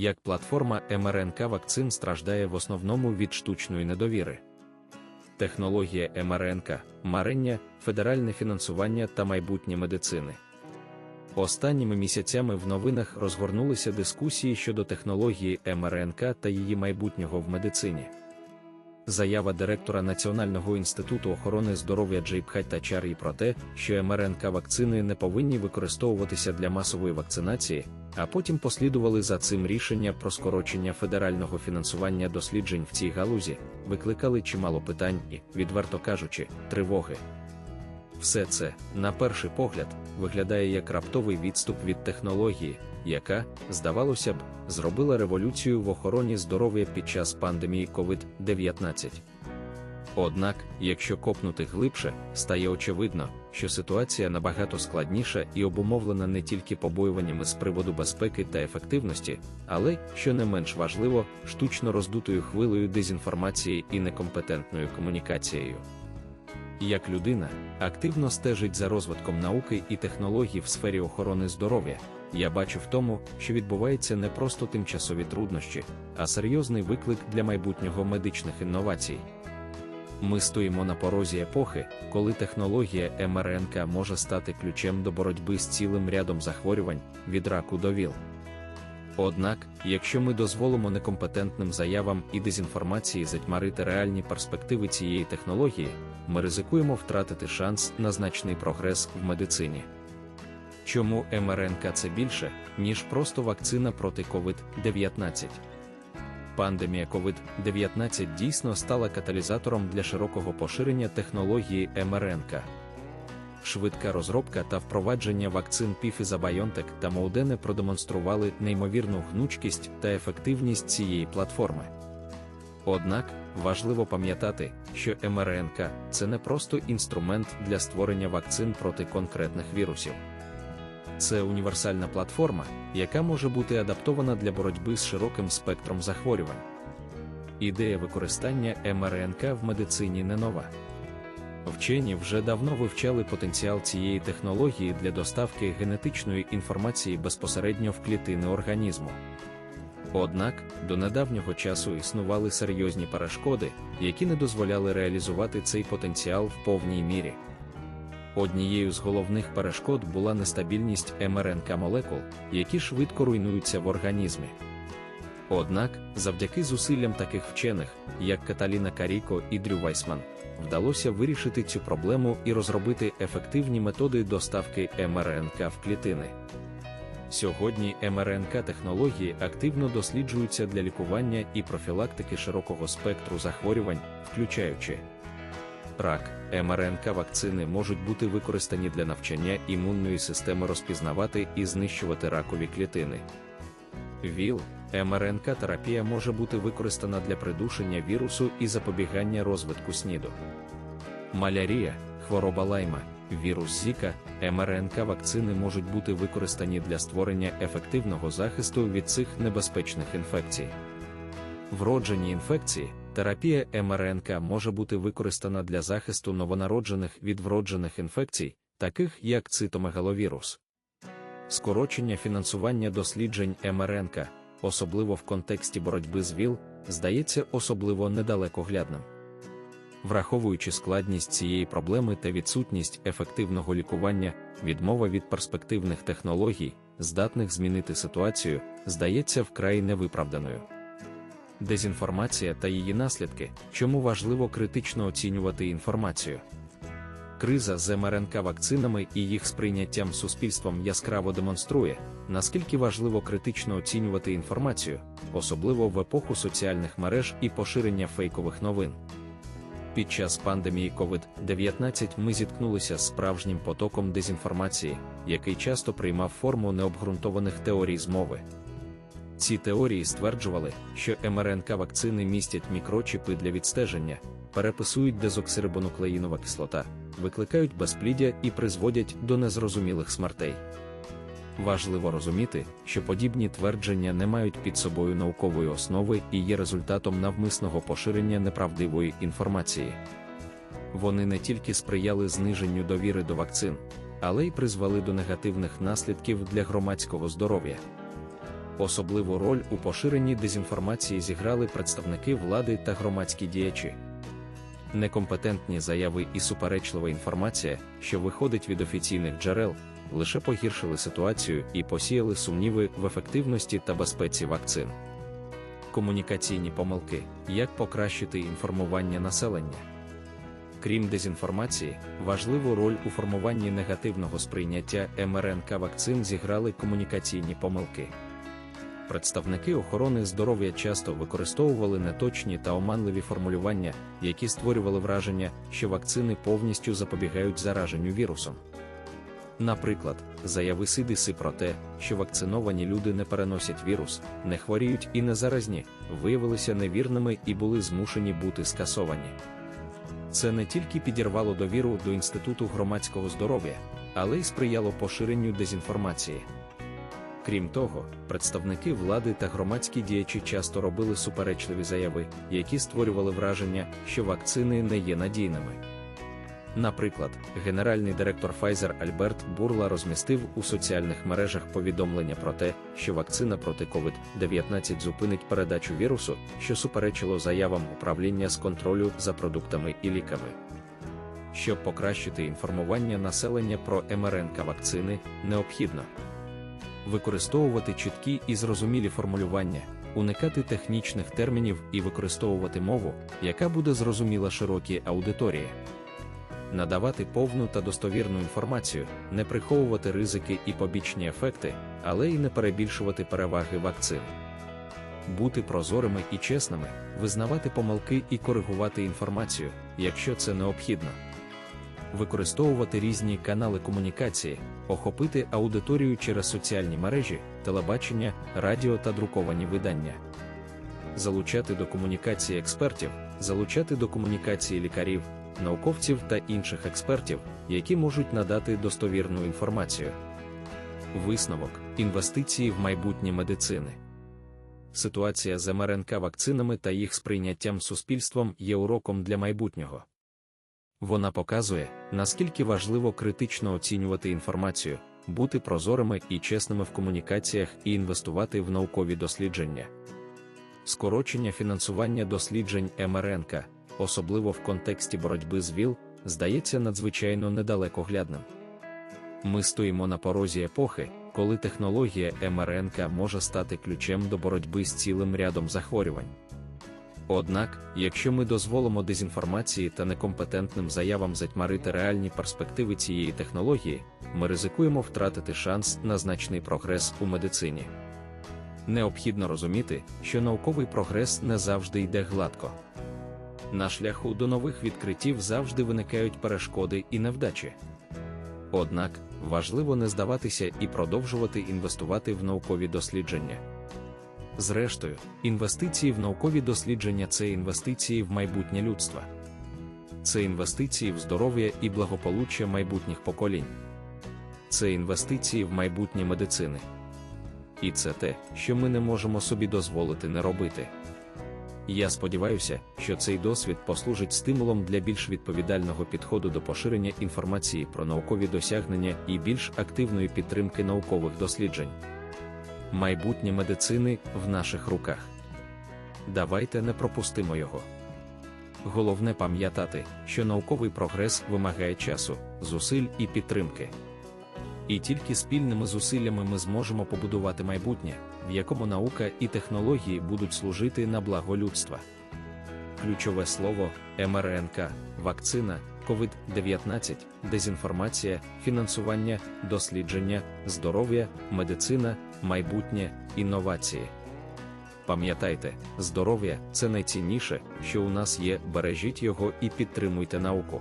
як платформа МРНК вакцин страждає в основному від штучної недовіри. Технологія МРНК, марення, федеральне фінансування та майбутнє медицини. Останніми місяцями в новинах розгорнулися дискусії щодо технології МРНК та її майбутнього в медицині. Заява директора Національного інституту охорони здоров'я Джейбхайтачарі про те, що МРНК вакцини не повинні використовуватися для масової вакцинації, а потім послідували за цим рішення про скорочення федерального фінансування досліджень в цій галузі, викликали чимало питань і, відверто кажучи, тривоги. Все це, на перший погляд, виглядає як раптовий відступ від технології, яка, здавалося б, зробила революцію в охороні здоров'я під час пандемії COVID-19. Однак, якщо копнути глибше, стає очевидно, що ситуація набагато складніша і обумовлена не тільки побоюваннями з приводу безпеки та ефективності, але, що не менш важливо, штучно роздутою хвилею дезінформації і некомпетентною комунікацією. Як людина активно стежить за розвитком науки і технологій в сфері охорони здоров'я, я бачу в тому, що відбувається не просто тимчасові труднощі, а серйозний виклик для майбутнього медичних інновацій. Ми стоїмо на порозі епохи, коли технологія МРНК може стати ключем до боротьби з цілим рядом захворювань від раку до ВІЛ. Однак, якщо ми дозволимо некомпетентним заявам і дезінформації затьмарити реальні перспективи цієї технології, ми ризикуємо втратити шанс на значний прогрес в медицині. Чому МРНК це більше, ніж просто вакцина проти COVID-19? Пандемія COVID-19 дійсно стала каталізатором для широкого поширення технології МРНК. Швидка розробка та впровадження вакцин Pfizer BioNTech та Moderna продемонстрували неймовірну гнучкість та ефективність цієї платформи. Однак важливо пам'ятати, що МРНК це не просто інструмент для створення вакцин проти конкретних вірусів. Це універсальна платформа, яка може бути адаптована для боротьби з широким спектром захворювань. Ідея використання МРНК в медицині не нова. Вчені вже давно вивчали потенціал цієї технології для доставки генетичної інформації безпосередньо в клітини організму. Однак до недавнього часу існували серйозні перешкоди, які не дозволяли реалізувати цей потенціал в повній мірі. Однією з головних перешкод була нестабільність МРНК молекул, які швидко руйнуються в організмі. Однак, завдяки зусиллям таких вчених, як Каталіна Каріко і Дрю Вайсман, вдалося вирішити цю проблему і розробити ефективні методи доставки МРНК в клітини. Сьогодні МРНК-технології активно досліджуються для лікування і профілактики широкого спектру захворювань, включаючи рак, МРНК-вакцини можуть бути використані для навчання імунної системи розпізнавати і знищувати ракові клітини. ВІЛ, МРНК-терапія може бути використана для придушення вірусу і запобігання розвитку СНІДу. Малярія, хвороба лайма, вірус Зіка, МРНК вакцини можуть бути використані для створення ефективного захисту від цих небезпечних інфекцій. Вроджені інфекції, терапія МРНК може бути використана для захисту новонароджених від вроджених інфекцій, таких як цитомегаловірус. Скорочення фінансування досліджень МРНК, особливо в контексті боротьби з ВІЛ, здається особливо недалекоглядним. Враховуючи складність цієї проблеми та відсутність ефективного лікування, відмова від перспективних технологій, здатних змінити ситуацію, здається вкрай невиправданою. Дезінформація та її наслідки, чому важливо критично оцінювати інформацію. Криза з МРНК вакцинами і їх сприйняттям суспільством яскраво демонструє, наскільки важливо критично оцінювати інформацію, особливо в епоху соціальних мереж і поширення фейкових новин. Під час пандемії COVID-19 ми зіткнулися з справжнім потоком дезінформації, який часто приймав форму необґрунтованих теорій змови. Ці теорії стверджували, що МРНК вакцини містять мікрочіпи для відстеження, переписують дезоксирибонуклеїнова кислота, викликають безпліддя і призводять до незрозумілих смертей. Важливо розуміти, що подібні твердження не мають під собою наукової основи і є результатом навмисного поширення неправдивої інформації. Вони не тільки сприяли зниженню довіри до вакцин, але й призвели до негативних наслідків для громадського здоров'я. Особливу роль у поширенні дезінформації зіграли представники влади та громадські діячі. Некомпетентні заяви і суперечлива інформація, що виходить від офіційних джерел, лише погіршили ситуацію і посіяли сумніви в ефективності та безпеці вакцин. Комунікаційні помилки як покращити інформування населення. Крім дезінформації, важливу роль у формуванні негативного сприйняття МРНК вакцин зіграли комунікаційні помилки. Представники охорони здоров'я часто використовували неточні та оманливі формулювання, які створювали враження, що вакцини повністю запобігають зараженню вірусом. Наприклад, заяви Сидиси про те, що вакциновані люди не переносять вірус, не хворіють і не заразні, виявилися невірними і були змушені бути скасовані. Це не тільки підірвало довіру до Інституту громадського здоров'я, але й сприяло поширенню дезінформації. Крім того, представники влади та громадські діячі часто робили суперечливі заяви, які створювали враження, що вакцини не є надійними. Наприклад, генеральний директор Pfizer Альберт Бурла розмістив у соціальних мережах повідомлення про те, що вакцина проти COVID-19 зупинить передачу вірусу, що суперечило заявам управління з контролю за продуктами і ліками. Щоб покращити інформування населення про МРНК вакцини, необхідно використовувати чіткі і зрозумілі формулювання, уникати технічних термінів і використовувати мову, яка буде зрозуміла широкій аудиторії надавати повну та достовірну інформацію, не приховувати ризики і побічні ефекти, але й не перебільшувати переваги вакцин. Бути прозорими і чесними, визнавати помилки і коригувати інформацію, якщо це необхідно. Використовувати різні канали комунікації, охопити аудиторію через соціальні мережі, телебачення, радіо та друковані видання, залучати до комунікації експертів, залучати до комунікації лікарів, науковців та інших експертів, які можуть надати достовірну інформацію. Висновок інвестиції в майбутнє медицини. Ситуація з МРНК вакцинами та їх сприйняттям суспільством є уроком для майбутнього. Вона показує, наскільки важливо критично оцінювати інформацію, бути прозорими і чесними в комунікаціях і інвестувати в наукові дослідження. Скорочення фінансування досліджень МРНК особливо в контексті боротьби з ВІЛ, здається надзвичайно недалекоглядним. Ми стоїмо на порозі епохи, коли технологія МРНК може стати ключем до боротьби з цілим рядом захворювань. Однак, якщо ми дозволимо дезінформації та некомпетентним заявам затьмарити реальні перспективи цієї технології, ми ризикуємо втратити шанс на значний прогрес у медицині. Необхідно розуміти, що науковий прогрес не завжди йде гладко. На шляху до нових відкриттів завжди виникають перешкоди і невдачі. Однак важливо не здаватися і продовжувати інвестувати в наукові дослідження. Зрештою, інвестиції в наукові дослідження це інвестиції в майбутнє людства, це інвестиції в здоров'я і благополуччя майбутніх поколінь, це інвестиції в майбутнє медицини. І це те, що ми не можемо собі дозволити не робити. Я сподіваюся, що цей досвід послужить стимулом для більш відповідального підходу до поширення інформації про наукові досягнення і більш активної підтримки наукових досліджень. Майбутнє медицини в наших руках. Давайте не пропустимо його. Головне пам'ятати, що науковий прогрес вимагає часу, зусиль і підтримки. І тільки спільними зусиллями ми зможемо побудувати майбутнє, в якому наука і технології будуть служити на благо людства. Ключове слово МРНК, вакцина, COVID-19, дезінформація, фінансування, дослідження, здоров'я, медицина, майбутнє, інновації. Пам'ятайте, здоров'я це найцінніше, що у нас є, бережіть його і підтримуйте науку.